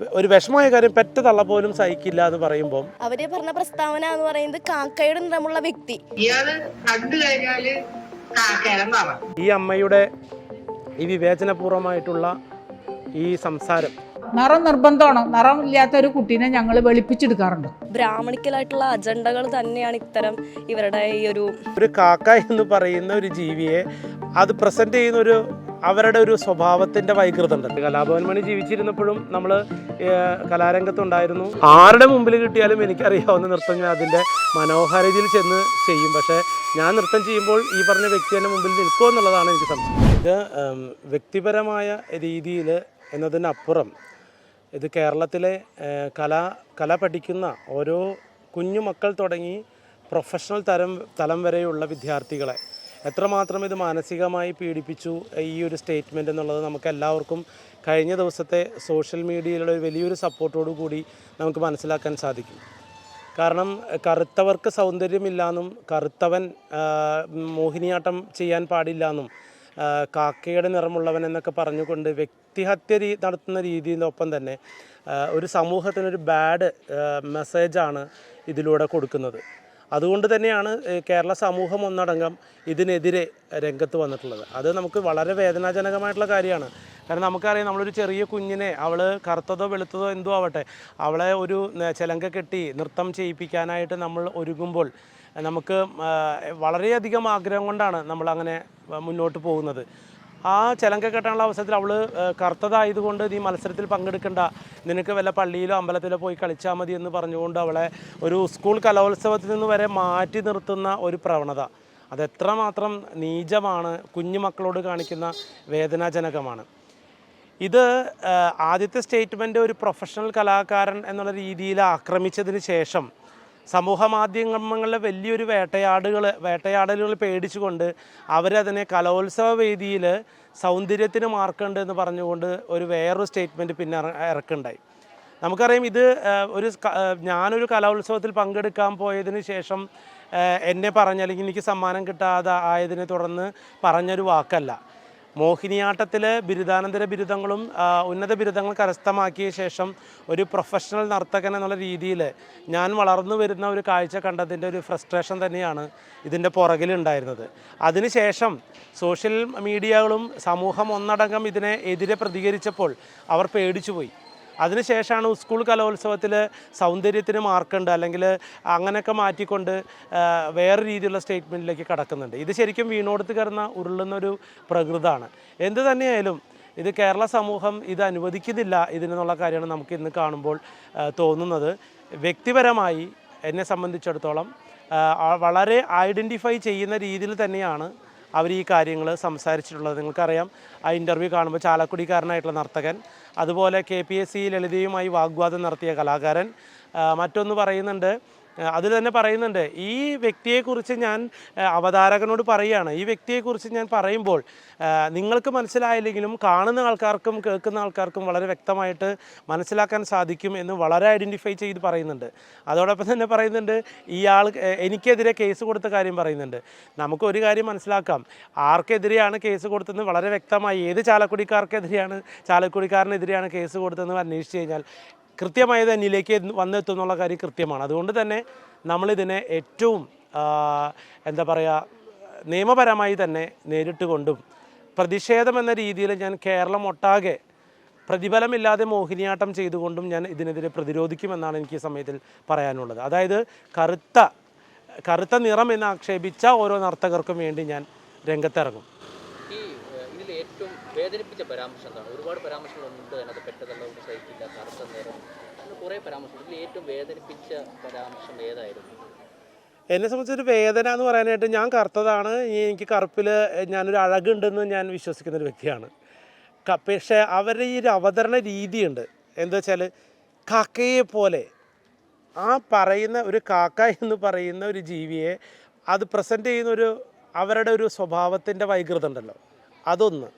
ഒരു വിഷമമായ കാര്യം പെറ്റ തള്ള പോലും സഹിക്കില്ല എന്ന് പറയുമ്പോൾ അവർ പറഞ്ഞ പ്രസ്താവന എന്ന് പറയുന്നത് കാക്കയുടെ നിറമുള്ള വ്യക്തി. ഇയാൾ കണ്ടു കഴിഞ്ഞാൽ കാക്കേരം പറ ഈ അമ്മയുടെ ഈ വിവേചനപൂർവമായിട്ടുള്ള ഈ സംസാരം. നിറം നിർബന്ധമാണ്. നിറം ഇല്ലാത്ത ഒരു കുട്ടീനെ ഞങ്ങൾ വെളുപ്പിച്ചെടുക്കാറുണ്ട്. ബ്രാഹ്മണിക്കലായിട്ടുള്ള അജണ്ടകൾ തന്നെയാണ് ഇത്തരം ഇവരുടെ ഈ ഒരു ഒരു കാക്ക എന്ന് പറയുന്ന ഒരു ജീവിയെ അത് പ്രസന്റ് ചെയ്യുന്ന ഒരു അവരുടെ ഒരു സ്വഭാവത്തിന്റെ വൈകൃതം ഉണ്ട് കലാഭവൻ മണി ജീവിച്ചിരുന്നപ്പോഴും നമ്മൾ കലാരംഗത്തുണ്ടായിരുന്നു. ആരുടെ മുമ്പിൽ കിട്ടിയാലും എനിക്കറിയാവുന്ന നൃത്തം ഞാൻ അതിന്റെ മനോഹാരിതയിൽ ചെന്ന് ചെയ്യും. പക്ഷേ ഞാൻ നൃത്തം ചെയ്യുമ്പോൾ ഈ പറഞ്ഞ വ്യക്തി എന്റെ മുമ്പിൽ നിൽക്കുമോ എന്നുള്ളതാണ് എനിക്ക് സംശയം. ഇത് വ്യക്തിപരമായ രീതിയിൽ എന്നതിനപ്പുറം ഇത് കേരളത്തിലെ കല കല പഠിക്കുന്ന ഓരോ കുഞ്ഞു മക്കൾ തുടങ്ങി പ്രൊഫഷണൽ തരം തലം വരെയുള്ള വിദ്യാർത്ഥികളെ എത്രമാത്രം ഇത് മാനസികമായി പീഡിപ്പിച്ചു ഈ ഒരു സ്റ്റേറ്റ്മെന്റ് എന്നുള്ളത് നമുക്ക് എല്ലാവർക്കും കഴിഞ്ഞ ദിവസത്തെ സോഷ്യൽ മീഡിയയിലുള്ള ഒരു വലിയൊരു സപ്പോർട്ടോടു കൂടി നമുക്ക് മനസ്സിലാക്കാൻ സാധിക്കും. കാരണം കറുത്തവർക്ക് സൗന്ദര്യമില്ലാന്നും കറുത്തവൻ മോഹിനിയാട്ടം ചെയ്യാൻ പാടില്ലാന്നും എന്നും കാക്കയുടെ നിറമുള്ളവൻ എന്നൊക്കെ പറഞ്ഞുകൊണ്ട് വ്യക്തിഹത്യ രീ നടത്തുന്ന രീതിയിലൊപ്പം തന്നെ ഒരു സമൂഹത്തിനൊരു ബാഡ് മെസ്സേജാണ് ഇതിലൂടെ കൊടുക്കുന്നത്. അതുകൊണ്ട് തന്നെയാണ് കേരള സമൂഹം ഒന്നടങ്കം ഇതിനെതിരെ രംഗത്ത് വന്നിട്ടുള്ളത്. അത് നമുക്ക് വളരെ വേദനാജനകമായിട്ടുള്ള കാര്യമാണ്. കാരണം നമുക്കറിയാം നമ്മളൊരു ചെറിയ കുഞ്ഞിനെ അവൾ കറുത്തതോ വെളുത്തതോ എന്തോ ആവട്ടെ അവളെ ഒരു ചിലങ്ക കെട്ടി നൃത്തം ചെയ്യിപ്പിക്കാനായിട്ട് നമ്മൾ ഒരുങ്ങുമ്പോൾ നമുക്ക് വളരെയധികം ആഗ്രഹം കൊണ്ടാണ് നമ്മൾ അങ്ങനെ മുന്നോട്ട് പോകുന്നത്. ആ ചിലങ്ക കെട്ടാനുള്ള അവസരത്തിൽ അവൾ കറുത്തതായതുകൊണ്ട് നീ മത്സരത്തിൽ പങ്കെടുക്കണ്ട. നിനക്ക് വല്ല പള്ളിയിലോ അമ്പലത്തിലോ പോയി കളിച്ചാൽ മതി എന്ന് പറഞ്ഞുകൊണ്ട് അവളെ ഒരു സ്കൂൾ കലോത്സവത്തിൽ നിന്ന് വരെ മാറ്റി നിർത്തുന്ന ഒരു പ്രവണത. അത് എത്രമാത്രം നീചമാണ് കുഞ്ഞുമക്കളോട് കാണിക്കുന്ന വേദനാജനകമാണ്. ഇത് ആദ്യത്തെ സ്റ്റേറ്റ്മെന്റ് ഒരു പ്രൊഫഷണൽ കലാകാരൻ എന്നുള്ള രീതിയിൽ ആക്രമിച്ചതിന് ശേഷം സമൂഹ മാധ്യമങ്ങളിലെ വലിയൊരു വേട്ടയാടുകൾ വേട്ടയാടലുകൾ പേടിച്ചുകൊണ്ട് അവരതിനെ കലോത്സവ വേദിയിൽ സൗന്ദര്യത്തിന് മാർക്കുണ്ട് എന്ന് പറഞ്ഞുകൊണ്ട് ഒരു വേറൊരു സ്റ്റേറ്റ്മെന്റ് പിന്നെ ഇറ- ഇറക്കുണ്ടായി. നമുക്കറിയാം ഇത് ഒരു ഞാനൊരു കലോത്സവത്തിൽ പങ്കെടുക്കാൻ പോയതിന് ശേഷം എന്നെ പറഞ്ഞ അല്ലെങ്കിൽ എനിക്ക് സമ്മാനം കിട്ടാതെ ആയതിനെ തുടർന്ന് പറഞ്ഞൊരു വാക്കല്ല. മോഹിനിയാട്ടത്തിൽ ബിരുദാനന്തര ബിരുദങ്ങളും ഉന്നത ബിരുദങ്ങൾ കരസ്ഥമാക്കിയ ശേഷം ഒരു പ്രൊഫഷണൽ നർത്തകൻ എന്നുള്ള രീതിയിൽ ഞാൻ വളർന്നു വരുന്ന ഒരു കാഴ്ച കണ്ടതിന്റെ ഒരു ഫ്രസ്ട്രേഷൻ തന്നെയാണ് ഇതിന്റെ പുറകിലുണ്ടായിരുന്നത് അതിനുശേഷം സോഷ്യൽ മീഡിയകളും സമൂഹം ഒന്നടങ്കം ഇതിനെ എതിരെ പ്രതികരിച്ചപ്പോൾ അവർ പേടിച്ചുപോയി. അതിനുശേഷമാണ് സ്കൂൾ കലോത്സവത്തിൽ സൗന്ദര്യത്തിന് മാർക്കുണ്ട് അല്ലെങ്കിൽ അങ്ങനെയൊക്കെ മാറ്റിക്കൊണ്ട് വേറെ രീതിയിലുള്ള സ്റ്റേറ്റ്മെന്റിലേക്ക് കടക്കുന്നുണ്ട്. ഇത് ശരിക്കും വീണോടുത്ത് കയറുന്ന ഉരുളുന്നൊരു പ്രകൃതമാണ് എന്ത് തന്നെയായാലും ഇത് കേരള സമൂഹം ഇത് അനുവദിക്കുന്നില്ല ഇതിനെന്നുള്ള കാര്യമാണ് നമുക്ക് ഇന്ന് കാണുമ്പോൾ തോന്നുന്നത്. വ്യക്തിപരമായി എന്നെ സംബന്ധിച്ചിടത്തോളം വളരെ ഐഡന്റിഫൈ ചെയ്യുന്ന രീതിയിൽ തന്നെയാണ് അവർ ഈ കാര്യങ്ങൾ സംസാരിച്ചിട്ടുള്ളത് നിങ്ങൾക്കറിയാം. ആ ഇന്റർവ്യൂ കാണുമ്പോൾ ചാലക്കുടിക്കാരനായിട്ടുള്ള നർത്തകൻ അതുപോലെ കെ പി എസ് സി ലളിതയുമായി വാഗ്വാദം നടത്തിയ കലാകാരൻ മറ്റൊന്ന് പറയുന്നുണ്ട് അതിൽ തന്നെ പറയുന്നുണ്ട് ഈ വ്യക്തിയെക്കുറിച്ച് ഞാൻ അവതാരകനോട് പറയുകയാണ്. ഈ വ്യക്തിയെക്കുറിച്ച് ഞാൻ പറയുമ്പോൾ നിങ്ങൾക്ക് മനസ്സിലായില്ലെങ്കിലും കാണുന്ന ആൾക്കാർക്കും കേൾക്കുന്ന ആൾക്കാർക്കും വളരെ വ്യക്തമായിട്ട് മനസ്സിലാക്കാൻ സാധിക്കും എന്ന് വളരെ ഐഡന്റിഫൈ ചെയ്ത് പറയുന്നുണ്ട്. അതോടൊപ്പം തന്നെ പറയുന്നുണ്ട് ഇയാൾ എനിക്കെതിരെ കേസ് കൊടുത്ത കാര്യം പറയുന്നുണ്ട്. നമുക്ക് ഒരു കാര്യം മനസ്സിലാക്കാം. ആർക്കെതിരെയാണ് കേസ് കൊടുത്തതെന്ന് വളരെ വ്യക്തമായി ഏത് ചാലക്കുടിക്കാർക്കെതിരെയാണ് ചാലക്കുടിക്കാരനെതിരെയാണ് കേസ് കൊടുത്തതെന്ന് അന്വേഷിച്ച് കഴിഞ്ഞാൽ കൃത്യമായത് തന്നിലേക്ക് വന്നെത്തും എന്നുള്ള കാര്യം കൃത്യമാണ്. അതുകൊണ്ട് തന്നെ നമ്മളിതിനെ ഏറ്റവും എന്താ പറയുക നിയമപരമായി തന്നെ നേരിട്ട് കൊണ്ടും പ്രതിഷേധം എന്ന രീതിയിൽ ഞാൻ കേരളം ഒട്ടാകെ പ്രതിഫലമില്ലാതെ മോഹിനിയാട്ടം ചെയ്തുകൊണ്ടും ഞാൻ ഇതിനെതിരെ പ്രതിരോധിക്കുമെന്നാണ് എനിക്ക് ഈ സമയത്തിൽ പറയാനുള്ളത്. അതായത് കറുത്ത കറുത്ത നിറം എന്ന് ആക്ഷേപിച്ച ഓരോ നർത്തകർക്കും വേണ്ടി ഞാൻ രംഗത്തിറങ്ങും. ഏറ്റവും വേദനിപ്പിച്ച പരാമർശം എന്താണ്? ഒരുപാട് പരാമർശങ്ങളുണ്ട്. അതിനകത്ത് പെട്ടതള്ളവും സഹിക്കില്ല കറുത്ത നേരം അങ്ങനെ കുറേ പരാമർശം. ഇതിൽ ഏറ്റവും വേദനിപ്പിച്ച പരാമർശം ഏതായിരുന്നു? എന്നെ സംബന്ധിച്ചൊരു വേദന എന്ന് പറയാനായിട്ട് ഞാൻ കറുത്തതാണ്. എനിക്ക് കറുപ്പിൽ ഞാനൊരു അഴകുണ്ടെന്ന് ഞാൻ വിശ്വസിക്കുന്ന ഒരു വ്യക്തിയാണ് പക്ഷേ അവരുടെ ഈ ഒരു അവതരണ രീതിയുണ്ട്. എന്താ വെച്ചാൽ കാക്കയെ പോലെ ആ പറയുന്ന ഒരു കാക്ക എന്ന് പറയുന്ന ഒരു ജീവിയെ അത് പ്രസന്റ് ചെയ്യുന്ന ഒരു അവരുടെ ഒരു സ്വഭാവത്തിന്റെ വൈകൃതം ഉണ്ടല്ലോ. അതൊന്ന്.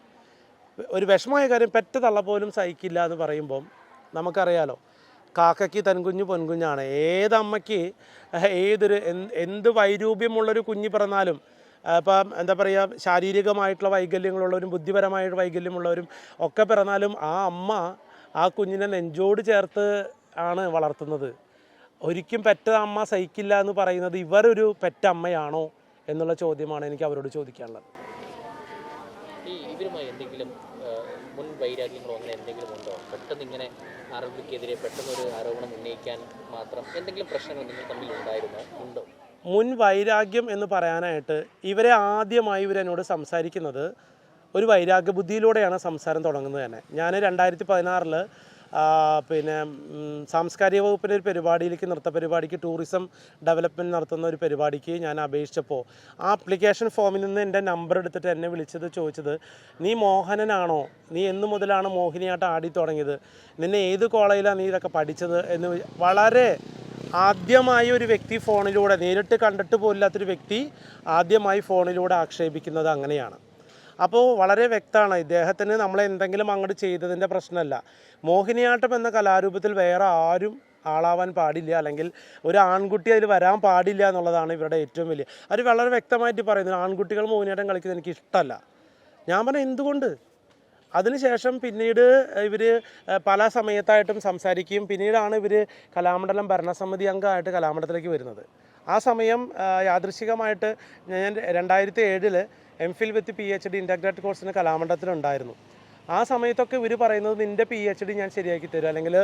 ഒരു വിഷമമായ കാര്യം പെറ്റ തള്ള പോലും സഹിക്കില്ല എന്ന് പറയുമ്പം നമുക്കറിയാലോ കാക്കയ്ക്ക് തൻകുഞ്ഞ് പൊൻകുഞ്ഞാണ്. ഏതമ്മയ്ക്ക് ഏതൊരു എന്ത് വൈരൂപ്യമുള്ളൊരു കുഞ്ഞ് പിറന്നാലും ഇപ്പം എന്താ പറയുക ശാരീരികമായിട്ടുള്ള വൈകല്യങ്ങളുള്ളവരും ബുദ്ധിപരമായിട്ട് വൈകല്യമുള്ളവരും ഒക്കെ പിറന്നാലും ആ അമ്മ ആ കുഞ്ഞിനെ നെഞ്ചോട് ചേർത്ത് ആണ് വളർത്തുന്നത്. ഒരിക്കലും പെറ്റ അമ്മ സഹിക്കില്ല എന്ന് പറയുന്നത് ഇവരൊരു പെറ്റമ്മയാണോ എന്നുള്ള ചോദ്യമാണ് എനിക്ക് അവരോട് ചോദിക്കാനുള്ളത്. ഈ ഇവരുമായി എന്തെങ്കിലും മുൻ വൈരാഗ്യങ്ങളോ അങ്ങനെ എന്തെങ്കിലും ഉണ്ടോ? പെട്ടെന്ന് ഇങ്ങനെ അറബിക്കെതിരെ പെട്ടെന്ന് ഒരു ആരോപണം ഉന്നയിക്കാൻ മാത്രം എന്തെങ്കിലും പ്രശ്നങ്ങൾ നിങ്ങൾ തമ്മിൽ ഉണ്ടായിരുന്നോ? ഉണ്ടോ? മുൻ വൈരാഗ്യം എന്ന് പറയാനായിട്ട് ഇവരെ ആദ്യമായി ഇവരെന്നോട് സംസാരിക്കുന്നത് ഒരു വൈരാഗ്യ ബുദ്ധിയിലൂടെയാണ് സംസാരം തുടങ്ങുന്നത് തന്നെ. ഞാൻ രണ്ടായിരത്തി പതിനാറിൽ പിന്നെ സാംസ്കാരിക വകുപ്പിന്റെ ഒരു പരിപാടിയിലേക്ക് നൃത്ത പരിപാടിക്ക് ടൂറിസം ഡെവലപ്മെന്റ് നടത്തുന്ന ഒരു പരിപാടിക്ക് ഞാൻ അപേക്ഷിച്ചപ്പോൾ ആ ആപ്ലിക്കേഷൻ ഫോമിൽ നിന്ന് എന്റെ നമ്പർ എടുത്തിട്ട് എന്നെ വിളിച്ചത് ചോദിച്ചത് നീ മോഹനനാണോ? നീ എന്ന് മുതലാണ് മോഹിനിയാട്ടം ആടി തുടങ്ങിയത്? നിന്നെ ഏത് കോളേജിലാണ് നീ ഇതൊക്കെ പഠിച്ചത്? എന്ന് വളരെ ആദ്യമായി ഒരു വ്യക്തി ഫോണിലൂടെ നേരിട്ട് കണ്ടിട്ട് പോലില്ലാത്തൊരു വ്യക്തി ആദ്യമായി ഫോണിലൂടെ ആക്ഷേപിക്കുന്നത് അങ്ങനെയാണ്. അപ്പോൾ വളരെ വ്യക്തമാണ്. ഇദ്ദേഹത്തിന് നമ്മൾ എന്തെങ്കിലും അങ്ങോട്ട് ചെയ്തതിന്റെ പ്രശ്നമല്ല. മോഹിനിയാട്ടം എന്ന കലാരൂപത്തിൽ വേറെ ആരും ആളാവാൻ പാടില്ല. അല്ലെങ്കിൽ ഒരു ആൺകുട്ടി അതിൽ വരാൻ പാടില്ല എന്നുള്ളതാണ് ഇവരുടെ ഏറ്റവും വലിയ അവർ വളരെ വ്യക്തമായിട്ട് പറയുന്നത്. ആൺകുട്ടികൾ മോഹിനിയാട്ടം കളിക്കുന്നത് എനിക്ക് ഇഷ്ടമല്ല. ഞാൻ പറഞ്ഞ എന്തുകൊണ്ട്? അതിനുശേഷം പിന്നീട് ഇവർ പല സമയത്തായിട്ടും സംസാരിക്കുകയും പിന്നീടാണ് ഇവർ കലാമണ്ഡലം ഭരണസമിതി അംഗമായിട്ട് കലാമണ്ഡലത്തിലേക്ക് വരുന്നത്. ആ സമയം യാദൃശികമായിട്ട് ഞാൻ രണ്ടായിരത്തി ഏഴിൽ M Phil with P H D integrated കോഴ്സിന് കലാമണ്ഡലത്തിലുണ്ടായിരുന്നു. ആ സമയത്തൊക്കെ ഇവർ പറയുന്നത് നിന്റെ പി എച്ച് ഡി ഞാൻ ശരിയാക്കി തരും. അല്ലെങ്കിൽ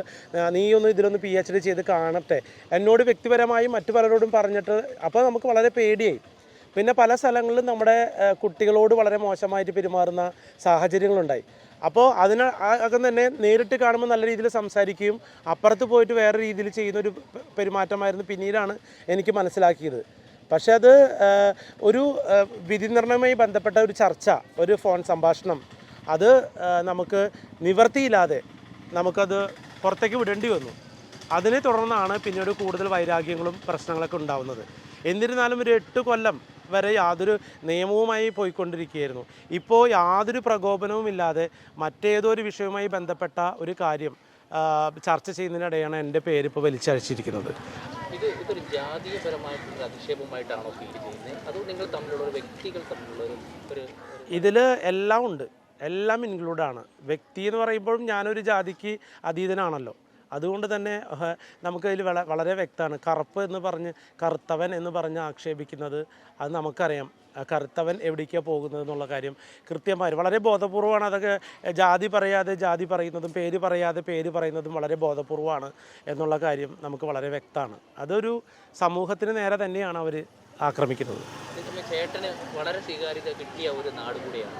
നീ ഒന്ന് ഇതിലൊന്ന് പി എച്ച് ഡി ചെയ്ത് കാണട്ടെ. എന്നോട് വ്യക്തിപരമായി മറ്റു പലരോടും പറഞ്ഞിട്ട് അപ്പോൾ നമുക്ക് വളരെ പേടിയായി. പിന്നെ പല സ്ഥലങ്ങളിലും നമ്മുടെ കുട്ടികളോട് വളരെ മോശമായിട്ട് പെരുമാറുന്ന സാഹചര്യങ്ങളുണ്ടായി. അപ്പോൾ അതിന് അകം തന്നെ നേരിട്ട് കാണുമ്പോൾ നല്ല രീതിയിൽ സംസാരിക്കുകയും അപ്പുറത്ത് പോയിട്ട് വേറെ രീതിയിൽ ചെയ്യുന്ന ഒരു പെരുമാറ്റമായിരുന്നു പിന്നീടാണ് എനിക്ക് മനസ്സിലാക്കിയത്. പക്ഷെ അത് ഒരു വിധി നിർണയവുമായി ബന്ധപ്പെട്ട ഒരു ചർച്ച ഒരു ഫോൺ സംഭാഷണം അത് നമുക്ക് നിവർത്തിയില്ലാതെ നമുക്കത് പുറത്തേക്ക് വിടേണ്ടി വന്നു. അതിനെ തുടർന്നാണ് പിന്നീട് കൂടുതൽ വൈരാഗ്യങ്ങളും പ്രശ്നങ്ങളൊക്കെ ഉണ്ടാവുന്നത്. എന്നിരുന്നാലും ഒരു എട്ട് കൊല്ലം വരെ യാതൊരു നിയമവുമായി പോയിക്കൊണ്ടിരിക്കുകയായിരുന്നു. ഇപ്പോൾ യാതൊരു പ്രകോപനവും ഇല്ലാതെ മറ്റേതോ ഒരു വിഷയവുമായി ബന്ധപ്പെട്ട ഒരു കാര്യം ചർച്ച ചെയ്യുന്നതിനിടെയാണ് എന്റെ പേര് ഇപ്പോൾ വലിച്ചഴിച്ചിരിക്കുന്നത്. ഇത് ഇതൊരു ജാതീയപരമായിട്ടുള്ള അധിക്ഷേപമായിട്ടാണോ ഫീൽ ചെയ്യുന്നത്? അതോ നിങ്ങൾ തമ്മിലുള്ള ഒരു വ്യക്തികൾ തമ്മിലുള്ള ഒരു ഒരു ഒരു- ഇതിൽ എല്ലാം ഉണ്ട്. എല്ലാം ഇൻക്ലൂഡാണ് വ്യക്തി എന്ന് പറയുമ്പോഴും ഞാനൊരു ജാതിക്ക് അതീതനാണല്ലോ. അതുകൊണ്ട് തന്നെ നമുക്ക് വള വളരെ വ്യക്തമാണ്. കറുപ്പ് എന്ന് പറഞ്ഞ് കറുത്തവൻ എന്ന് പറഞ്ഞ് ആക്ഷേപിക്കുന്നത് അത് നമുക്കറിയാം. കറുത്തവൻ എവിടേക്കാണ് പോകുന്നത് എന്നുള്ള കാര്യം കൃത്യമായി വളരെ ബോധപൂർവമാണ് അതൊക്കെ ജാതി പറയാതെ ജാതി പറയുന്നതും പേര് പറയാതെ പേര് പറയുന്നതും വളരെ ബോധപൂർവമാണ് എന്നുള്ള കാര്യം നമുക്ക് വളരെ വ്യക്തമാണ്. അതൊരു സമൂഹത്തിന് നേരെ തന്നെയാണ് അവർ ആക്രമിക്കുന്നത്. ചേട്ടന് വളരെ സ്വീകാര്യത കിട്ടിയ ഒരു നാട് കൂടിയാണ്.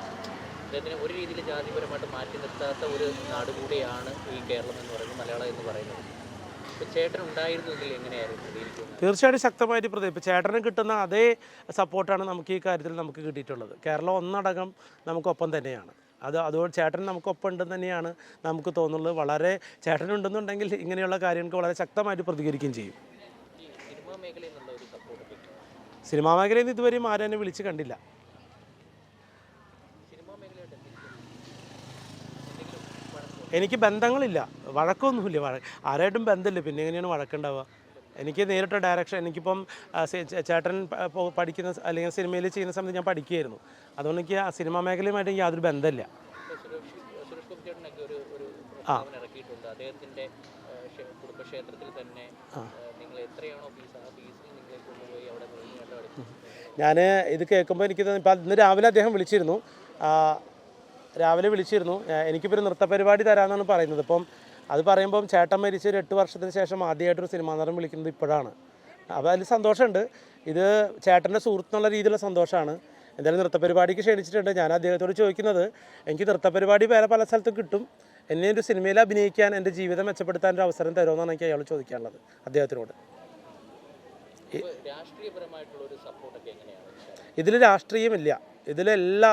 അദ്ദേഹത്തിന് ഒരു രീതിയിൽ ജാതിപരമായിട്ട് മാറ്റി നിർത്താത്ത ഒരു നാട് കൂടിയാണ് ഈ കേരളം എന്ന് പറയുന്നത് മലയാളം എന്ന് പറയുന്നത്. തീർച്ചയായിട്ടും ശക്തമായിട്ട് പ്രതി ഇപ്പോൾ ചേട്ടന് കിട്ടുന്ന അതേ സപ്പോർട്ടാണ് നമുക്ക് ഈ കാര്യത്തിൽ നമുക്ക് കിട്ടിയിട്ടുള്ളത്. കേരളം ഒന്നടങ്കം നമുക്കൊപ്പം തന്നെയാണ്. അത് അതുകൊണ്ട് ചേട്ടൻ നമുക്കൊപ്പം ഉണ്ടെന്ന് തന്നെയാണ് നമുക്ക് തോന്നുന്നത്. വളരെ ചേട്ടനുണ്ടെന്നുണ്ടെങ്കിൽ ഇങ്ങനെയുള്ള കാര്യങ്ങൾക്ക് വളരെ ശക്തമായിട്ട് പ്രതികരിക്കുകയും ചെയ്യും. സിനിമാ മേഖലയിൽ നിന്ന് ഇതുവരെയും ആരും വിളിച്ചു വിളിച്ച് കണ്ടില്ല സിനിമാ മേഖലയായിട്ട് എന്തെങ്കിലും എന്തെങ്കിലും വഴക്കോ എനിക്ക് ബന്ധങ്ങളില്ല. വഴക്കൊന്നുമില്ല. വഴ ആരായിട്ടും ബന്ധമില്ല. പിന്നെ എങ്ങനെയാണ് വഴക്കുണ്ടാവുക? എനിക്ക് നേരിട്ട് ഡയറക്ഷൻ എനിക്കിപ്പം ആ, ചേട്ടൻ പഠിക്കുന്ന അല്ലെങ്കിൽ സിനിമയിൽ ചെയ്യുന്ന സമയത്ത് ഞാൻ പഠിക്കുകയായിരുന്നു. അതുകൊണ്ട് എനിക്ക് ആ സിനിമാ മേഖലയുമായിട്ട് എനിക്ക് യാതൊരു ബന്ധമില്ല. കുടുംബക്ഷേത്രത്തിൽ തന്നെ ആ, നിങ്ങൾ എത്രയാണോ ആ. ഞാൻ ഇത് കേൾക്കുമ്പോൾ എനിക്ക് ഇപ്പം ഇന്ന് രാവിലെ അദ്ദേഹം വിളിച്ചിരുന്നു. ആ, രാവിലെ വിളിച്ചിരുന്നു. എനിക്ക് എനിക്കിപ്പോൾ ഒരു നൃത്തപരിപാടി തരാമെന്നാണ് പറയുന്നത്. ഇപ്പം അത് പറയുമ്പം ചേട്ടൻ മരിച്ച ഒരു എട്ട് വർഷത്തിന് ശേഷം ആദ്യമായിട്ടൊരു സിനിമാ നടൻ വിളിക്കുന്നത് ഇപ്പോഴാണ്. അപ്പോൾ അതിൽ സന്തോഷമുണ്ട്. ഇത് ചേട്ടന്റെ സുഹൃത്തുള്ള രീതിയിലുള്ള സന്തോഷമാണ്. എന്തായാലും നൃത്ത പരിപാടിക്ക് ക്ഷണിച്ചിട്ടുണ്ട്. ഞാൻ അദ്ദേഹത്തോട് ചോദിക്കുന്നത് എനിക്ക് നൃത്ത പരിപാടി വേറെ പല സ്ഥലത്തും കിട്ടും. എന്നെ ഒരു സിനിമയിൽ അഭിനയിക്കാൻ എന്റെ ജീവിതം മെച്ചപ്പെടുത്താൻ ഒരു അവസരം തരുമെന്നാണ് എനിക്ക് അയാൾ ചോദിക്കാനുള്ളത്. അദ്ദേഹത്തിനോട്? ഇതിൽ രാഷ്ട്രീയമില്ല. ഇതിലെല്ലാ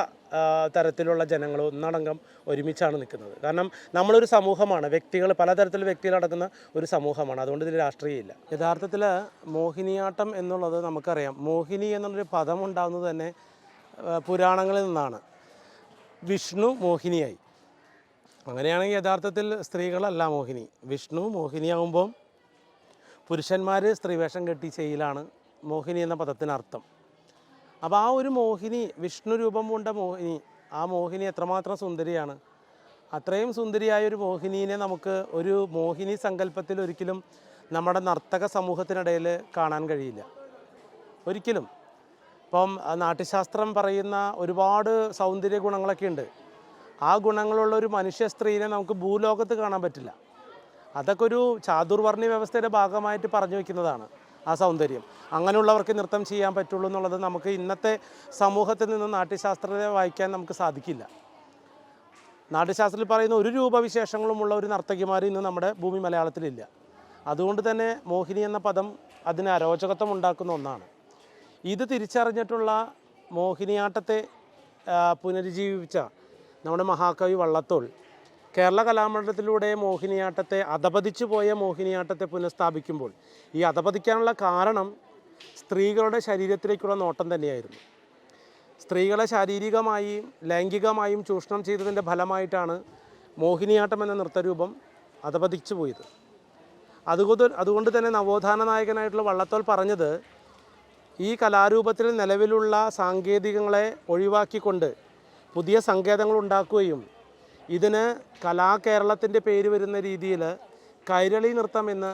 തരത്തിലുള്ള ജനങ്ങൾ ഒന്നടങ്കം ഒരുമിച്ചാണ് നിൽക്കുന്നത്. കാരണം നമ്മളൊരു സമൂഹമാണ്. വ്യക്തികൾ പലതരത്തിൽ വ്യക്തികൾ അടക്കുന്ന ഒരു സമൂഹമാണ്. അതുകൊണ്ട് ഇതിൽ രാഷ്ട്രീയമില്ല. യഥാർത്ഥത്തിൽ മോഹിനിയാട്ടം എന്നുള്ളത് നമുക്കറിയാം. മോഹിനി എന്നുള്ളൊരു പദം ഉണ്ടാകുന്നത് തന്നെ പുരാണങ്ങളിൽ നിന്നാണ്. വിഷ്ണു മോഹിനിയായി. അങ്ങനെയാണെങ്കിൽ യഥാർത്ഥത്തിൽ സ്ത്രീകളല്ല മോഹിനി. വിഷ്ണു മോഹിനിയാകുമ്പം പുരുഷന്മാർ സ്ത്രീവേഷം കെട്ടി ചെയ്യലാണ് മോഹിനി എന്ന പദത്തിനർത്ഥം. അപ്പോൾ ആ ഒരു മോഹിനി വിഷ്ണു രൂപം കൊണ്ട മോഹിനി ആ മോഹിനി എത്രമാത്രം സുന്ദരിയാണ്. അത്രയും സുന്ദരിയായ ഒരു മോഹിനീനെ നമുക്ക് ഒരു മോഹിനി സങ്കല്പത്തിൽ ഒരിക്കലും നമ്മുടെ നർത്തക സമൂഹത്തിനിടയിൽ കാണാൻ കഴിയില്ല. ഒരിക്കലും. ഇപ്പം നാട്യശാസ്ത്രം പറയുന്ന ഒരുപാട് സൗന്ദര്യ ഗുണങ്ങളൊക്കെ ഉണ്ട്. ആ ഗുണങ്ങളുള്ള ഒരു മനുഷ്യ സ്ത്രീനെ നമുക്ക് ഭൂലോകത്ത് കാണാൻ പറ്റില്ല. അതൊക്കെ ഒരു ചാതുർവർണ വ്യവസ്ഥയുടെ ഭാഗമായിട്ട് പറഞ്ഞു വെക്കുന്നതാണ്. ആ സൗന്ദര്യം. അങ്ങനെയുള്ളവർക്ക് നൃത്തം ചെയ്യാൻ പറ്റുള്ളൂ എന്നുള്ളത് നമുക്ക് ഇന്നത്തെ സമൂഹത്തിൽ നിന്ന് നാട്യശാസ്ത്രത്തെ വായിക്കാൻ നമുക്ക് സാധിക്കില്ല. നാട്യശാസ്ത്രത്തിൽ പറയുന്ന ഒരു രൂപവിശേഷങ്ങളുമുള്ള ഒരു നർത്തകിമാർ ഇന്ന് നമ്മുടെ ഭൂമി മലയാളത്തിലില്ല. അതുകൊണ്ട് തന്നെ മോഹിനി എന്ന പദം അതിന് അരോചകത്വം ഉണ്ടാക്കുന്ന ഒന്നാണ്. ഇത് തിരിച്ചറിഞ്ഞിട്ടുള്ള മോഹിനിയാട്ടത്തെ പുനരുജ്ജീവിപ്പിച്ച നമ്മുടെ മഹാകവി വള്ളത്തോൾ കേരള കലാമണ്ഡലത്തിലൂടെ മോഹിനിയാട്ടത്തെ അധപതിച്ചു പോയ മോഹിനിയാട്ടത്തെ പുനഃസ്ഥാപിക്കുമ്പോൾ ഈ അധപതിക്കാനുള്ള കാരണം സ്ത്രീകളുടെ ശരീരത്തിലേക്കുള്ള നോട്ടം തന്നെയായിരുന്നു. സ്ത്രീകളെ ശാരീരികമായും ലൈംഗികമായും ചൂഷണം ചെയ്തതിന്റെ ഫലമായിട്ടാണ് മോഹിനിയാട്ടം എന്ന നൃത്തരൂപം അധപതിച്ചു പോയത്. അതുകൊണ്ട് അതുകൊണ്ട് തന്നെ നവോത്ഥാന നായകനായിട്ടുള്ള വള്ളത്തോൾ പറഞ്ഞത് ഈ കലാരൂപത്തിൽ നിലവിലുള്ള സാങ്കേതികങ്ങളെ ഒഴിവാക്കിക്കൊണ്ട് പുതിയ സങ്കേതങ്ങൾ ഉണ്ടാക്കുകയും ഇതിന് കലാകേരളത്തിന്റെ പേര് വരുന്ന രീതിയിൽ കൈരളി നൃത്തം എന്ന്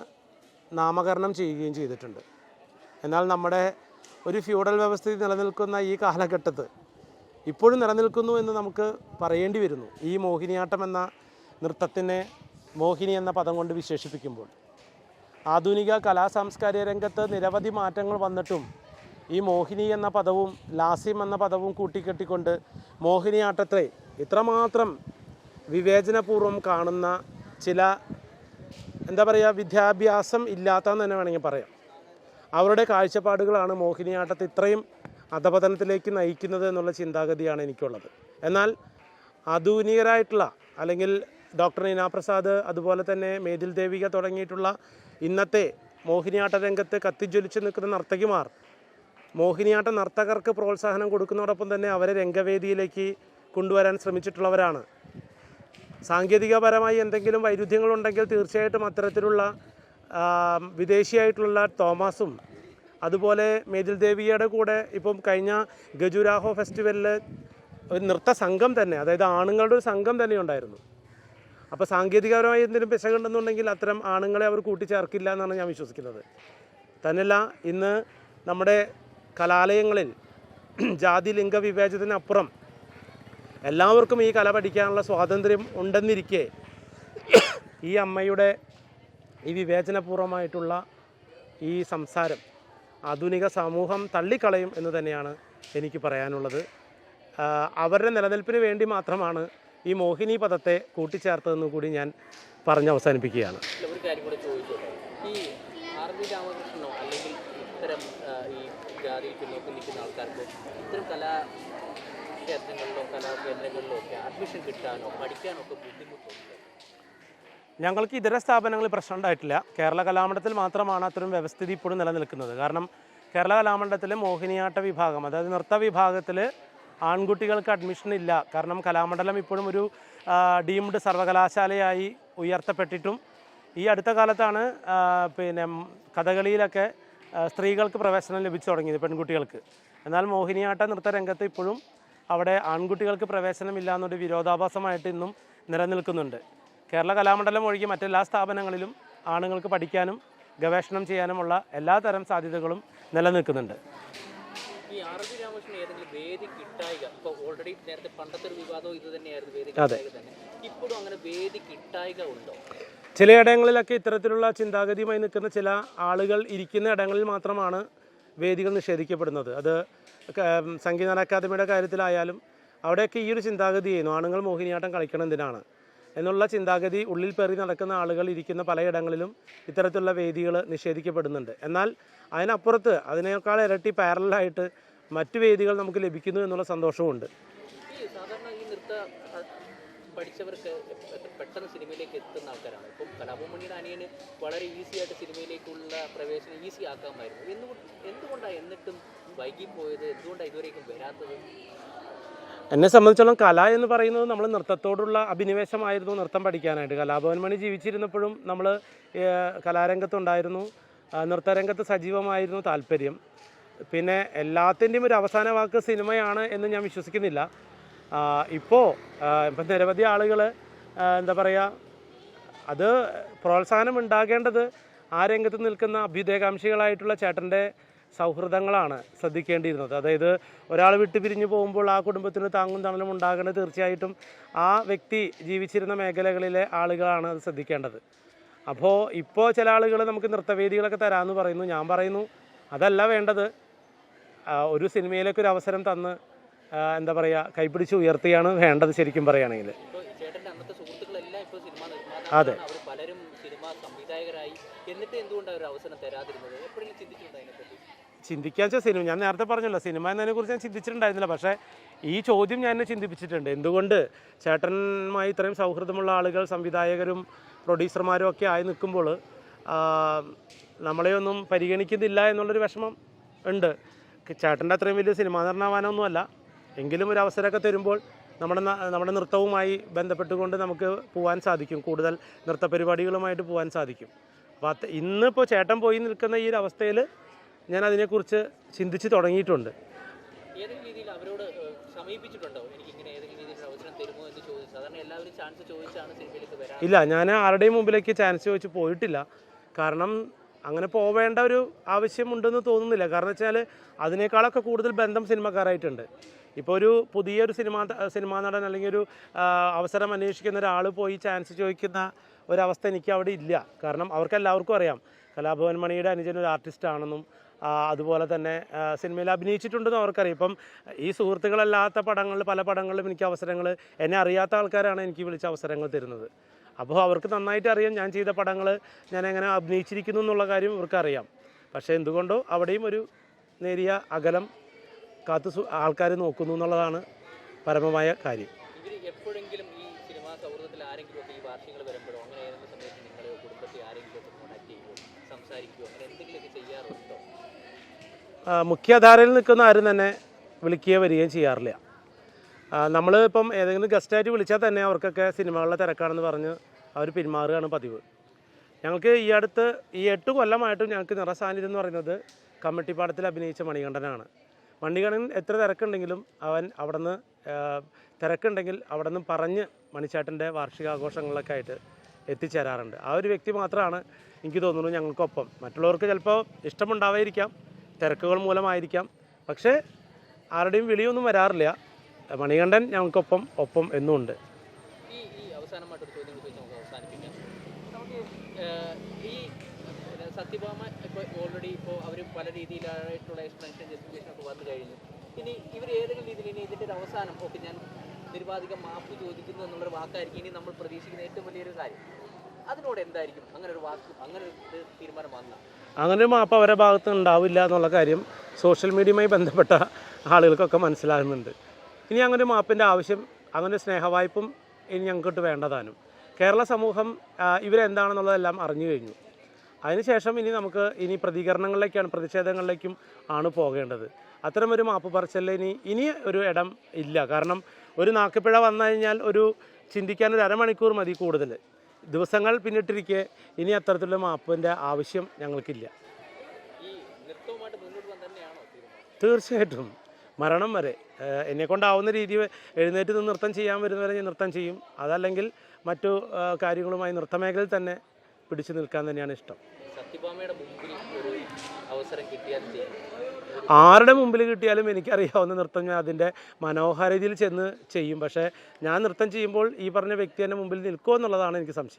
നാമകരണം ചെയ്യുകയും ചെയ്തിട്ടുണ്ട്. എന്നാൽ നമ്മുടെ ഒരു ഫ്യൂഡൽ വ്യവസ്ഥയിൽ നിലനിൽക്കുന്ന ഈ കാലഘട്ടത്ത് ഇപ്പോഴും നിലനിൽക്കുന്നു എന്ന് നമുക്ക് പറയേണ്ടി വരുന്നു. ഈ മോഹിനിയാട്ടം എന്ന നൃത്തത്തിനെ മോഹിനി എന്ന പദം കൊണ്ട് വിശേഷിപ്പിക്കുമ്പോൾ. ആധുനിക കലാ സാംസ്കാരിക രംഗത്ത് നിരവധി മാറ്റങ്ങൾ വന്നിട്ടും ഈ മോഹിനി എന്ന പദവും ലാസ്യം എന്ന പദവും കൂട്ടിക്കെട്ടിക്കൊണ്ട് മോഹിനിയാട്ടത്തെ ഇത്രമാത്രം വിവേചനപൂർവം കാണുന്ന ചില എന്താ പറയുക വിദ്യാഭ്യാസം ഇല്ലാത്തതെന്ന് തന്നെ വേണമെങ്കിൽ പറയാം. അവരുടെ കാഴ്ചപ്പാടുകളാണ് മോഹിനിയാട്ടത്തെ ഇത്രയും അധപതനത്തിലേക്ക് നയിക്കുന്നത് എന്നുള്ള ചിന്താഗതിയാണ് എനിക്കുള്ളത്. എന്നാൽ ആധുനികരായിട്ടുള്ള അല്ലെങ്കിൽ ഡോക്ടർ നീനാപ്രസാദ് അതുപോലെ തന്നെ മേതിൽ ദേവിക തുടങ്ങിയിട്ടുള്ള ഇന്നത്തെ മോഹിനിയാട്ട രംഗത്ത് കത്തിജ്വലിച്ച് നിൽക്കുന്ന നർത്തകിമാർ മോഹിനിയാട്ട നർത്തകർക്ക് പ്രോത്സാഹനം കൊടുക്കുന്നതോടൊപ്പം തന്നെ അവരെ രംഗവേദിയിലേക്ക് കൊണ്ടുവരാൻ ശ്രമിച്ചിട്ടുള്ളവരാണ് സാങ്കേതികപരമായി എന്തെങ്കിലും വൈരുദ്ധ്യങ്ങളുണ്ടെങ്കിൽ തീർച്ചയായിട്ടും അത്തരത്തിലുള്ള വിദേശിയായിട്ടുള്ള തോമസും അതുപോലെ മേതിൽ ദേവിയുടെ കൂടെ ഇപ്പം കഴിഞ്ഞ ഗജുരാഹോ ഫെസ്റ്റിവലിൽ ഒരു നൃത്ത സംഘം തന്നെ അതായത് ആണുങ്ങളുടെ ഒരു സംഘം തന്നെ ഉണ്ടായിരുന്നു. അപ്പോൾ സാങ്കേതികപരമായി എന്തെങ്കിലും പിശകുണ്ടെന്നുണ്ടെങ്കിൽ അത്തരം ആണുങ്ങളെ അവർ കൂട്ടിച്ചേർക്കില്ല എന്നാണ് ഞാൻ വിശ്വസിക്കുന്നത്. തന്നെയല്ല ഇന്ന് നമ്മുടെ കലാലയങ്ങളിൽ ജാതി ലിംഗ വിവേചനത്തിനപ്പുറം എല്ലാവർക്കും ഈ കല പഠിക്കാനുള്ള സ്വാതന്ത്ര്യം ഉണ്ടെന്നിരിക്കെ ഈ അമ്മയുടെ ഈ വിവേചനപൂർവമായിട്ടുള്ള ഈ സംസാരം ആധുനിക സമൂഹം തള്ളിക്കളയും എന്ന് തന്നെയാണ് എനിക്ക് പറയാനുള്ളത്. അവരുടെ നിലനിൽപ്പിന് വേണ്ടി മാത്രമാണ് ഈ മോഹിനി പദത്തെ കൂട്ടിച്ചേർത്തതെന്ന് കൂടി ഞാൻ പറഞ്ഞ് അവസാനിപ്പിക്കുകയാണ്. ഒരു കാര്യം കൂടെ ചോദിച്ചോട്ടെ? ഈ ആർ അല്ലെങ്കിൽ ഇത്തരം ഈ ജാതിയിൽ പിന്നോക്കം നിൽക്കുന്ന ആൾക്കാർക്ക് ഇത്തരം കലാ ക്ഷേത്രങ്ങളിലോ കലാകേന്ദ്രങ്ങളിലോ ഒക്കെ അഡ്മിഷൻ കിട്ടാനോ പഠിക്കാനോ ഒക്കെ ബുദ്ധിമുട്ടുണ്ട്. ഞങ്ങൾക്ക് ഇതര സ്ഥാപനങ്ങളിൽ പ്രശ്നം ഉണ്ടായിട്ടില്ല. കേരള കലാമണ്ഡലത്തിൽ മാത്രമാണ് അത്തരം വ്യവസ്ഥിതി ഇപ്പോഴും നിലനിൽക്കുന്നത്. കാരണം കേരള കലാമണ്ഡലത്തിലെ മോഹിനിയാട്ട വിഭാഗം അതായത് നൃത്ത വിഭാഗത്തിൽ ആൺകുട്ടികൾക്ക് അഡ്മിഷൻ ഇല്ല. കാരണം കലാമണ്ഡലം ഇപ്പോഴും ഒരു ഡീംഡ് സർവകലാശാലയായി ഉയർത്തപ്പെട്ടിട്ടും ഈ അടുത്ത കാലത്താണ് പിന്നെ കഥകളിയിലൊക്കെ സ്ത്രീകൾക്ക് പ്രവേശനം ലഭിച്ചു തുടങ്ങിയത് പെൺകുട്ടികൾക്ക്. എന്നാൽ മോഹിനിയാട്ട നൃത്ത നൃത്തരംഗത്ത് ഇപ്പോഴും അവിടെ ആൺകുട്ടികൾക്ക് പ്രവേശനമില്ല എന്നൊരു വിരോധാഭാസമായിട്ട് ഇന്നും നിലനിൽക്കുന്നുണ്ട്. കേരള കലാമണ്ഡലം ഒഴികെ മറ്റെല്ലാ സ്ഥാപനങ്ങളിലും ആണുങ്ങൾക്ക് പഠിക്കാനും ഗവേഷണം ചെയ്യാനുമുള്ള എല്ലാ തരം സാധ്യതകളും നിലനിൽക്കുന്നുണ്ട്. ഈ ആർ വി രാമകൃഷ്ണൻ ഏതെങ്കിലും വേദി കിട്ടായിക? ഇപ്പോൾ ഓൾറെഡി നേരത്തെ പണ്ടത്തെ ഒരു വിവാദവും ഇത് തന്നെയായിരുന്നു വേദി അതെ. കിട്ടായിക തന്നെ. ഇപ്പോഴും അങ്ങനെ വേദി കിട്ടായിക ഉണ്ടോ? ചിലയിടങ്ങളിലൊക്കെ ഇത്തരത്തിലുള്ള ചിന്താഗതിയുമായി നിൽക്കുന്ന ചില ആളുകൾ ഇരിക്കുന്ന ഇടങ്ങളിൽ മാത്രമാണ് വേദികൾ നിഷേധിക്കപ്പെടുന്നത്. അത് സംഗീത സംഗീത അക്കാദമിയുടെ കാര്യത്തിലായാലും അവിടെയൊക്കെ ഈ ഒരു ചിന്താഗതി ചെയ്യുന്നു. ആണുങ്ങൾ മോഹിനിയാട്ടം കളിക്കണം എന്തിനാണ്? എന്നുള്ള ചിന്താഗതി ഉള്ളിൽ പേറി നടക്കുന്ന ആളുകൾ ഇരിക്കുന്ന പലയിടങ്ങളിലും ഇത്തരത്തിലുള്ള വേദികൾ നിഷേധിക്കപ്പെടുന്നുണ്ട്. എന്നാൽ അതിനപ്പുറത്ത് അതിനേക്കാൾ ഇരട്ടി പാരലായിട്ട് മറ്റു വേദികൾ നമുക്ക് ലഭിക്കുന്നു എന്നുള്ള സന്തോഷവുമുണ്ട് ഈ സാധാരണ ഈ നൃത്ത അ, പഠിച്ചവർക്ക് പെട്ടെന്ന് സിനിമയിലേക്ക് എത്തുന്ന ആൾക്കാരാണ്. ഇപ്പം കലാഭവമണിയുടെ അനിയന് വളരെ ഈസി ആയിട്ട് സിനിമയിലേക്കുള്ള പ്രവേശനം ഈസി ആക്കാമായിരുന്നു. എന്തുകൊണ്ട് എന്തുകൊണ്ടാണ് എന്നിട്ടും വൈകി പോയത്? എന്തുകൊണ്ടാണ് ഇതുവരേക്കും വരാത്തത്? എന്നെ സംബന്ധിച്ചോളം കല എന്ന് പറയുന്നത് നമ്മൾ നൃത്തത്തോടുള്ള അഭിനിവേശമായിരുന്നു നൃത്തം പഠിക്കാനായിട്ട്. കലാഭവൻ മണി ജീവിച്ചിരുന്നപ്പോഴും നമ്മൾ കലാരംഗത്തുണ്ടായിരുന്നു. നൃത്തരംഗത്ത് സജീവമായിരുന്നു താല്പര്യം. പിന്നെ എല്ലാത്തിന്റെയും ഒരു അവസാന വാക്ക് സിനിമയാണ് എന്ന് ഞാൻ വിശ്വസിക്കുന്നില്ല. ഇപ്പോൾ ഇപ്പം നിരവധി ആളുകൾ എന്താ പറയുക അത് പ്രോത്സാഹനം ഉണ്ടാകേണ്ടത് ആ രംഗത്ത് നിൽക്കുന്ന അഭ്യുദയകാംക്ഷികളായിട്ടുള്ള ചേട്ടന്റെ സൗഹൃദങ്ങളാണ് ശ്രദ്ധിക്കേണ്ടിയിരുന്നത്. അതായത് ഒരാൾ വിട്ടു പിരിഞ്ഞു പോകുമ്പോൾ ആ കുടുംബത്തിന് താങ്ങും തണലും ഉണ്ടാകേണ്ടത് തീർച്ചയായിട്ടും ആ വ്യക്തി ജീവിച്ചിരുന്ന മേഖലകളിലെ ആളുകളാണ് അത് ശ്രദ്ധിക്കേണ്ടത്. അപ്പോൾ ഇപ്പോൾ ചില ആളുകൾ നമുക്ക് നൃത്തവേദികളൊക്കെ തരാമെന്ന് പറയുന്നു. ഞാൻ പറയുന്നു അതല്ല വേണ്ടത്. ഒരു സിനിമയിലേക്ക് ഒരു അവസരം തന്ന് എന്താ പറയുക കൈപിടിച്ച് ഉയർത്തിയാണ് വേണ്ടത് ശരിക്കും പറയുകയാണെങ്കിൽ. അതെ. ചിന്തിക്കാൻ വെച്ചാൽ സിനിമ ഞാൻ നേരത്തെ പറഞ്ഞല്ലോ സിനിമ എന്നതിനെ കുറിച്ച് ഞാൻ ചിന്തിച്ചിട്ടുണ്ടായിരുന്നില്ല. പക്ഷേ ഈ ചോദ്യം ഞാൻ ചിന്തിപ്പിച്ചിട്ടുണ്ട്. എന്തുകൊണ്ട് ചേട്ടനുമായി ഇത്രയും സൗഹൃദമുള്ള ആളുകൾ സംവിധായകരും പ്രൊഡ്യൂസർമാരും ഒക്കെ ആയി നിൽക്കുമ്പോൾ നമ്മളെയൊന്നും പരിഗണിക്കുന്നില്ല എന്നുള്ളൊരു വിഷമം ഉണ്ട്. ചേട്ടന്റെ അത്രയും വലിയ സിനിമാ നടനാവാനൊന്നുമല്ല എങ്കിലും ഒരു അവസരമൊക്കെ തരുമ്പോൾ നമ്മുടെ നമ്മുടെ നൃത്തവുമായി ബന്ധപ്പെട്ടുകൊണ്ട് നമുക്ക് പോകാൻ സാധിക്കും. കൂടുതൽ നൃത്ത പരിപാടികളുമായിട്ട് പോകാൻ സാധിക്കും. അപ്പോൾ അത് ഇന്നിപ്പോൾ ചേട്ടൻ പോയി നിൽക്കുന്ന ഈ ഒരു അവസ്ഥയിൽ ഞാൻ അതിനെക്കുറിച്ച് ചിന്തിച്ച് തുടങ്ങിയിട്ടുണ്ട്. ഇല്ല ഞാൻ ആരുടെയും മുമ്പിലേക്ക് ചാൻസ് ചോദിച്ച് പോയിട്ടില്ല. കാരണം അങ്ങനെ പോവേണ്ട ഒരു ആവശ്യമുണ്ടെന്ന് തോന്നുന്നില്ല. കാരണം വെച്ചാൽ അതിനേക്കാളൊക്കെ കൂടുതൽ ബന്ധം സിനിമക്കാരായിട്ടുണ്ട്. ഇപ്പോൾ ഒരു പുതിയൊരു സിനിമാ സിനിമാ നടൻ അല്ലെങ്കിൽ ഒരു അവസരം അന്വേഷിക്കുന്ന ഒരാൾ പോയി ചാൻസ് ചോദിക്കുന്ന ഒരവസ്ഥ എനിക്ക് അവിടെ ഇല്ല. കാരണം അവർക്ക് എല്ലാവർക്കും അറിയാം. കലാഭവൻ മണിയുടെ അനുജൻ ഒരു ആർട്ടിസ്റ്റ് ആണെന്നും അതുപോലെ തന്നെ സിനിമയിൽ അഭിനയിച്ചിട്ടുണ്ടെന്നും അവർക്കറിയാം. ഇപ്പം ഈ സുഹൃത്തുക്കളല്ലാത്ത പടങ്ങളിൽ പല പടങ്ങളിലും എനിക്ക് അവസരങ്ങൾ എന്നെ അറിയാത്ത ആൾക്കാരാണ് എനിക്ക് വിളിച്ച അവസരങ്ങൾ തരുന്നത്. അപ്പോൾ അവർക്ക് നന്നായിട്ട് അറിയാം ഞാൻ ചെയ്ത പടങ്ങൾ ഞാൻ എങ്ങനെ അഭിനയിച്ചിരിക്കുന്നു എന്നുള്ള കാര്യം ഇവർക്ക് അറിയാം. പക്ഷേ എന്തുകൊണ്ടോ അവിടെയും ഒരു നേരിയ അകലം കാത്തു ആൾക്കാർ നോക്കുന്നു എന്നുള്ളതാണ് പരമമായ കാര്യം. എപ്പോഴെങ്കിലും ഈ സിനിമാ സൗഹൃദത്തിൽ ആരെങ്കിലും ഒക്കെ ഈ വാർഷികങ്ങൾ വരുമ്പോഴോ അങ്ങനെ ഏതെങ്കിലും സമയത്ത് നിങ്ങളെയോ കുടുംബത്തെ ആരെങ്കിലും ഒക്കെ കോൺടാക്ട് ചെയ്യുകയോ സംസാരിക്കുകയോ അങ്ങനെ എന്തെങ്കിലുമൊക്കെ ചെയ്യാറുണ്ടോ? ആ, മുഖ്യധാരയിൽ നിൽക്കുന്ന ആരും തന്നെ വിളിക്കുകയോ വരികയും ചെയ്യാറില്ല. നമ്മൾ ഇപ്പം ഏതെങ്കിലും ഗസ്റ്റായിട്ട് വിളിച്ചാൽ തന്നെ അവർക്കൊക്കെ സിനിമകളിലെ തിരക്കാണെന്ന് പറഞ്ഞ് അവർ പിന്മാറുകയാണ് പതിവ്. ഞങ്ങൾക്ക് ഈ അടുത്ത് ഈ എട്ട് കൊല്ലമായിട്ടും ഞങ്ങൾക്ക് നിറസാന്നിധ്യം എന്ന് പറയുന്നത് കമ്മിട്ടിപ്പാടത്തിൽ അഭിനയിച്ച മണികണ്ഠനാണ്. മണികണ്ഠൻ എത്ര തിരക്കുണ്ടെങ്കിലും അവൻ അവിടുന്ന് തിരക്കുണ്ടെങ്കിൽ അവിടെ നിന്ന് പറഞ്ഞ് മണിച്ചേട്ടന്റെ വാർഷികാഘോഷങ്ങളിലൊക്കെ ആയിട്ട് എത്തിച്ചേരാറുണ്ട്. ആ ഒരു വ്യക്തി മാത്രമാണ് എനിക്ക് തോന്നുന്നു ഞങ്ങൾക്കൊപ്പം. മറ്റുള്ളവർക്ക് ചിലപ്പോൾ ഇഷ്ടമുണ്ടാവായിരിക്കാം തിരക്കുകൾ മൂലമായിരിക്കാം. പക്ഷേ ആരുടെയും വിളിയൊന്നും വരാറില്ല. മണികണ്ഠൻ ഞങ്ങൾക്കൊപ്പം ഒപ്പം എന്നുമുണ്ട് ഈ ഈ അവസാനമായിട്ടൊരു ചോദ്യം കൂടി ചോദിച്ച് നമുക്ക് അവസാനിപ്പിക്കാം നമുക്ക് ഏഹ്, ഈ സത്യഭാമ ഇപ്പോൾ ഓൾറെഡി ഇപ്പോൾ അവർ പല രീതിയിലായിട്ടുള്ള എക്സ്പ്ലനേഷൻ ജസ്റ്റിഫിക്കേഷൻ ഒക്കെ വന്നു കഴിഞ്ഞു. ഇനി ഇവർ ഏതെങ്കിലും രീതിയിൽ ഇനി ഇതിന്റെ ഒരു അവസാനം ഒക്കെ ഞാൻ നിരുപാധികം മാപ്പ് ചോദിക്കുന്നു എന്നുള്ളൊരു വാക്കായിരിക്കും ഇനി നമ്മൾ പ്രതീക്ഷിക്കുന്ന ഏറ്റവും വലിയൊരു കാര്യം. അതിനോട് എന്തായിരിക്കും അങ്ങനെ ഒരു വാക്ക് അങ്ങനെ ഒരു തീരുമാനം വന്ന? അങ്ങനെ ഒരു മാപ്പ് അവരുടെ ഭാഗത്ത് ഉണ്ടാവില്ല എന്നുള്ള കാര്യം സോഷ്യൽ മീഡിയയുമായി ബന്ധപ്പെട്ട ആളുകൾക്കൊക്കെ മനസ്സിലാകുന്നുണ്ട്. ഇനി അങ്ങനെ മാപ്പിന്റെ ആവശ്യം അങ്ങനെ സ്നേഹവായ്പും ഇനി ഞങ്ങൾക്കിട്ട് വേണ്ടതാനും കേരള സമൂഹം ഇവരെന്താണെന്നുള്ളതെല്ലാം അറിഞ്ഞു കഴിഞ്ഞു. അതിനുശേഷം ഇനി നമുക്ക് ഇനി പ്രതികരണങ്ങളിലേക്കാണ് പ്രതിഷേധങ്ങളിലേക്കും ആണ് പോകേണ്ടത്. അത്തരമൊരു മാപ്പ് പറച്ചലിൽ ഇനി ഇനി ഒരു ഇടം ഇല്ല. കാരണം ഒരു നാക്കുപിഴ വന്നു കഴിഞ്ഞാൽ ഒരു ചിന്തിക്കാൻ ഒരു അരമണിക്കൂർ മതി കൂടുതൽ. ദിവസങ്ങൾ പിന്നിട്ടിരിക്കെ ഇനി അത്തരത്തിലുള്ള മാപ്പിന്റെ ആവശ്യം ഞങ്ങൾക്കില്ല. തീർച്ചയായിട്ടും. മരണം വരെ. എന്നെക്കൊണ്ടാവുന്ന എന്നെ കൊണ്ടാവുന്ന രീതിയിൽ എഴുന്നേറ്റ് നിന്ന് നൃത്തം ചെയ്യാൻ വരുന്നവരെ ഞാൻ നൃത്തം ചെയ്യും. അതല്ലെങ്കിൽ മറ്റു കാര്യങ്ങളുമായി നൃത്തമേഖലയിൽ തന്നെ പിടിച്ചു നിൽക്കാൻ തന്നെയാണ് ഇഷ്ടം. ആരുടെ മുമ്പിൽ കിട്ടിയാലും എനിക്കറിയാവുന്ന നൃത്തം ഞാൻ അതിന്റെ മനോഹാരിതയിൽ ചെന്ന് ചെയ്യും. പക്ഷേ ഞാൻ നൃത്തം ചെയ്യുമ്പോൾ ഈ പറഞ്ഞ വ്യക്തി എന്റെ മുമ്പിൽ നിൽക്കുമോ എന്നുള്ളതാണ് എനിക്ക് സംശയം.